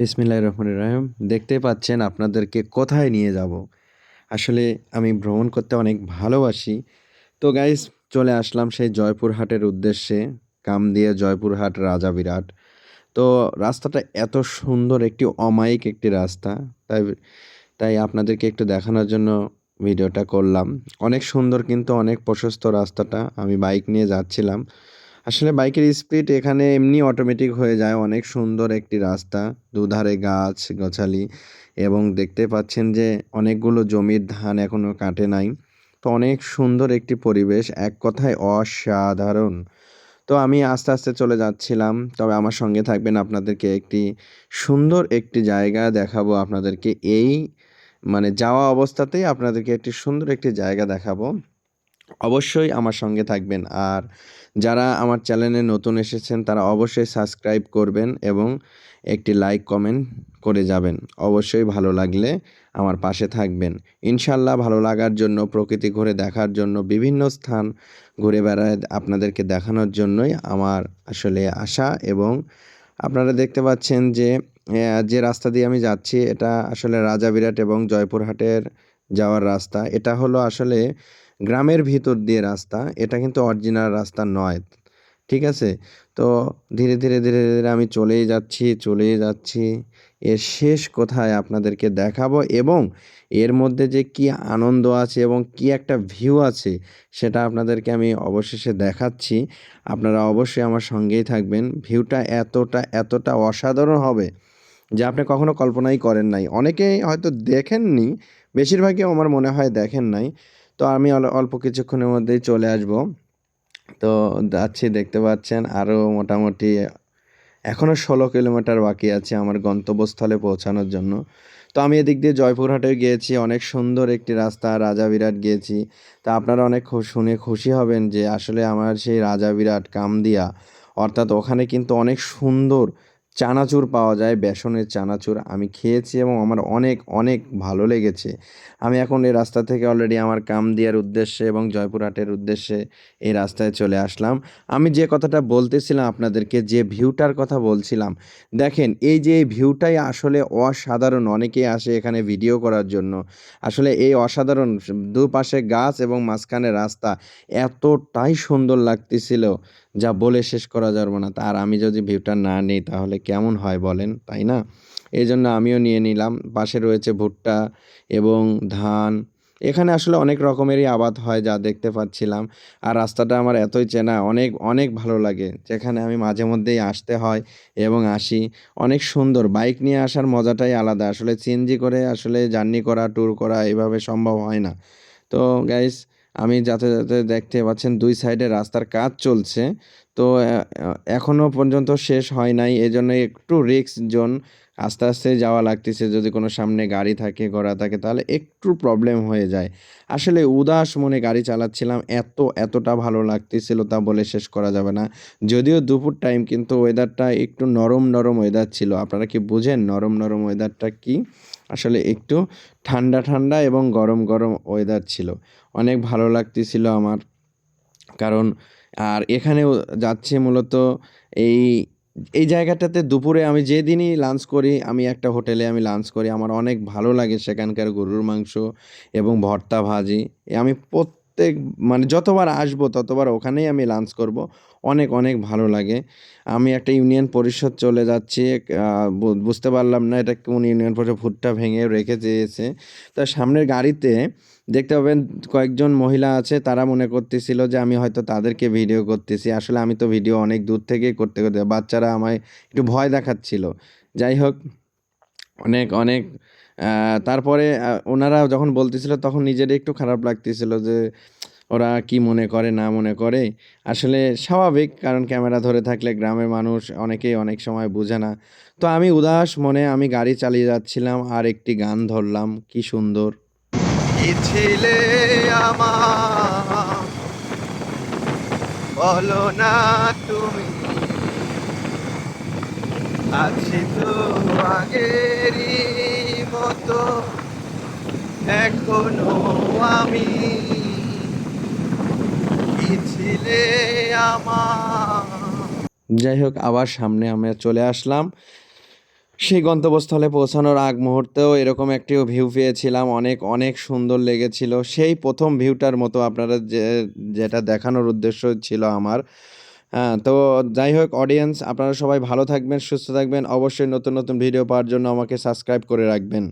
বিসমিল্লাহ রহমান রাহিম। দেখতে পাচ্ছেন আপনাদেরকে কোথায় নিয়ে যাব। আসলে আমি ভ্রমণ করতে অনেক ভালোবাসি। তো গাইস চলে আসলাম সেই জয়পুরহাটের উদ্দেশ্যে। কাম দিয়ে জয়পুরহাট রাজা বিরাট। তো রাস্তাটা এত সুন্দর, একটি অমায়িক একটি রাস্তা। তাই তাই আপনাদেরকে একটু দেখানোর জন্য ভিডিওটা করলাম। অনেক সুন্দর কিন্তু অনেক প্রশস্ত রাস্তাটা। আমি বাইক নিয়ে যাচ্ছিলাম। আসলে বাইকের স্পিড এখানে এমনি অটোমেটিক হয়ে যায়। অনেক সুন্দর একটি রাস্তা, দুধারে গাছ, গাছালি এবং দেখতে পাচ্ছেন যে অনেকগুলো জমির ধান এখনও কাটে নাই। তো অনেক সুন্দর একটি পরিবেশ, এক কথায় অসাধারণ। তো আমি আস্তে আস্তে চলে যাচ্ছিলাম। তবে আমার সঙ্গে থাকবেন আপনাদেরকে একটি সুন্দর একটি জায়গা দেখাবো আপনাদেরকে। এই মানে যাওয়া অবস্থাতেই আপনাদেরকে একটি সুন্দর একটি জায়গা দেখাবো। অবশ্যই আমার সঙ্গে থাকবেন। আর যারা আমার চ্যানেলে নতুন এসেছেন, তারা অবশ্যই সাবস্ক্রাইব করবেন এবং একটি লাইক কমেন্ট করে যাবেন। অবশ্যই ভালো লাগলে আমার পাশে থাকবেন। ইনশাল্লাহ ভালো লাগার জন্য, প্রকৃতি ঘুরে দেখার জন্য, বিভিন্ন স্থান ঘুরে বেড়ায় আপনাদেরকে দেখানোর জন্যই আমার আসলে আশা এবং আপনারা দেখতে পাচ্ছেন যে যে রাস্তা দিয়ে আমি যাচ্ছি, এটা আসলে রাজা বিরাট এবং জয়পুরহাটের যাওয়ার রাস্তা। এটা হলো আসলে গ্রামের ভিতর দিয়ে রাস্তা, এটা কিন্তু অরিজিনাল রাস্তা নয়, ঠিক আছে? তো ধীরে ধীরে ধীরে ধীরে আমি চলেই যাচ্ছি চলেই যাচ্ছি। এর শেষ কোথায় আপনাদেরকে দেখাবো এবং এর মধ্যে যে কি আনন্দ আছে এবং কি একটা ভিউ আছে, সেটা আপনাদেরকে আমি অবশেষে দেখাচ্ছি। আপনারা অবশ্যই আমার সঙ্গেই থাকবেন। ভিউটা এতটা এতটা অসাধারণ হবে যে আপনি কখনো কল্পনাই করেন নাই। অনেকেই হয়তো দেখেননি, বেশিরভাগই আমার মনে হয় দেখেন নাই। তো আমি অল- অল্প কিছুক্ষণের মধ্যেই চলে আসব। তো যাচ্ছি, দেখতে পাচ্ছেন আরও মোটামুটি এখনও ষোলো কিলোমিটার বাকি আছে আমার গন্তব্যস্থলে পৌঁছানোর জন্য। তো আমি এদিক দিয়ে জয়পুরহাটে গিয়েছি, অনেক সুন্দর একটি রাস্তা, রাজা বিরাট গিয়েছি। তা আপনারা অনেক শুনে খুশি হবেন যে আসলে আমার সেই রাজা বিরাট কামদিয়া, অর্থাৎ ওখানে কিন্তু অনেক সুন্দর চানাচুর পাওয়া যায়, বেসনের চানাচুর আমি খেয়েছি এবং আমার অনেক অনেক ভালো লেগেছে। আমি এখন এই রাস্তা থেকে অলরেডি আমার কামদিয়ার উদ্দেশ্যে এবং জয়পুরহাটের উদ্দেশ্যে এই রাস্তায় চলে আসলাম। আমি যে কথাটা বলতেছিলাম আপনাদেরকে, যে ভিউটার কথা বলছিলাম, দেখেন এই যে এই ভিউটাই আসলে অসাধারণ, অনেকেই আসে এখানে ভিডিও করার জন্য। আসলে এই অসাধারণ দুপাশে গাছ এবং মাঝখানে রাস্তা এতটাই সুন্দর লাগতেছিল, যা বলে শেষ করা যাবে না। তার আমি যদি ভিউটা না নিই, তাহলে কেমন হয় বলেন, তাই না? এই জন্য আমিও নিয়ে নিলাম। পাশে রয়েছে ভুট্টা এবং ধান। এখানে আসলে অনেক রকমেরই আবাদ হয় যা দেখতে পাচ্ছিলাম। আর রাস্তাটা আমার এতই চেনা, অনেক অনেক ভালো লাগে। যেখানে আমি মাঝে মধ্যেই আসতে হয় এবং আসি। অনেক সুন্দর, বাইক নিয়ে আসার মজাটাই আলাদা। আসলে সিএনজি করে আসলে জার্নি করা, ট্যুর করা এভাবে সম্ভব হয় না। তো গাইস আমি যাতে যাতে দেখতে পাচ্ছেন দুই সাইডে রাস্তার কাজ চলছে। তো এখনও পর্যন্ত শেষ হয় নাই। এজন্য একটু রিস্ক জোন আস্তে আস্তে যাওয়া লাগতেছে। যদি কোনো সামনে গাড়ি থাকে, ঘোড়া থাকে, তাহলে একটু প্রবলেম হয়ে যায়। আসলে উদাস মনে গাড়ি চালাচ্ছিলাম। এত, এতটা ভালো লাগতেছিল তা বলে শেষ করা যাবে না। যদিও দুপুর টাইম কিন্তু ওয়েদারটা একটু নরম নরম ওয়েদার ছিল। আপনারা কি বুঝেন নরম নরম ওয়েদারটা কি? আসলে একটু ঠান্ডা ঠান্ডা এবং গরম গরম ওয়েদার ছিল। অনেক ভালো লাগতেছিল আমার। কারণ, আর এখানেও যাচ্ছে মূলত এই এই জায়গাটাতে দুপুরে আমি যেদিনই লাঞ্চ করি, আমি একটা হোটেলে আমি লাঞ্চ করি। আমার অনেক ভালো লাগে সেখানকার গরুর মাংস এবং ভর্তা ভাজি। আমি প্রত্যেক মানে যতবার আসব ততবার ওখানেই আমি লাঞ্চ করব। অনেক অনেক ভালো লাগে। আমি একটা ইউনিয়ন পরিষদ চলে যাচ্ছি বুঝতে পারলাম না এটা কোন ইউনিয়ন পরিষদ, ভুট্টা ভেঙে রেখে দিয়েছে। তা সামনের গাড়িতে দেখতে পাবেন কয়েকজন মহিলা আছে, তারা মনে করতেছিল যে আমি হয়তো তাদেরকে ভিডিও করতেছি। আসলে আমি তো ভিডিও অনেক দূর থেকেই করতে করতে বাচ্চারা আমায় একটু ভয় দেখাচ্ছিল। যাই হোক, অনেক অনেক তারপরে ওনারা যখন বলতেছিল তখন নিজেরই একটু খারাপ লাগতেছিল যে ওরা কি মনে করে, না মনে করে, আসলে স্বাভাবিক, কারণ ক্যামেরা ধরে থাকলে গ্রামের মানুষ অনেকেই অনেক সময় বোঝে না। তো আমি উদাস মনে আমি গাড়ি চালিয়ে যাচ্ছিলাম, আর একটি গান ধরলাম, কি সুন্দর। ছিলে আমার? বলো না তুমি। আছি তো মতো, এখনও আমি যাই হোক আবার সামনে আমরা চলে আসলাম। সেই গন্তব্যস্থলে পৌঁছানোর আগ মুহূর্তেও এরকম একটি ভিউ পেয়েছিলাম। অনেক অনেক সুন্দর লেগেছিল। সেই প্রথম ভিউটার মতো আপনারা যে, যেটা দেখানোর উদ্দেশ্য ছিল আমার। হ্যাঁ তো যাই হোক অডিয়েন্স আপনারা সবাই ভালো থাকবেন, সুস্থ থাকবেন। অবশ্যই নতুন নতুন ভিডিও পাওয়ার জন্য আমাকে সাবস্ক্রাইব করে রাখবেন।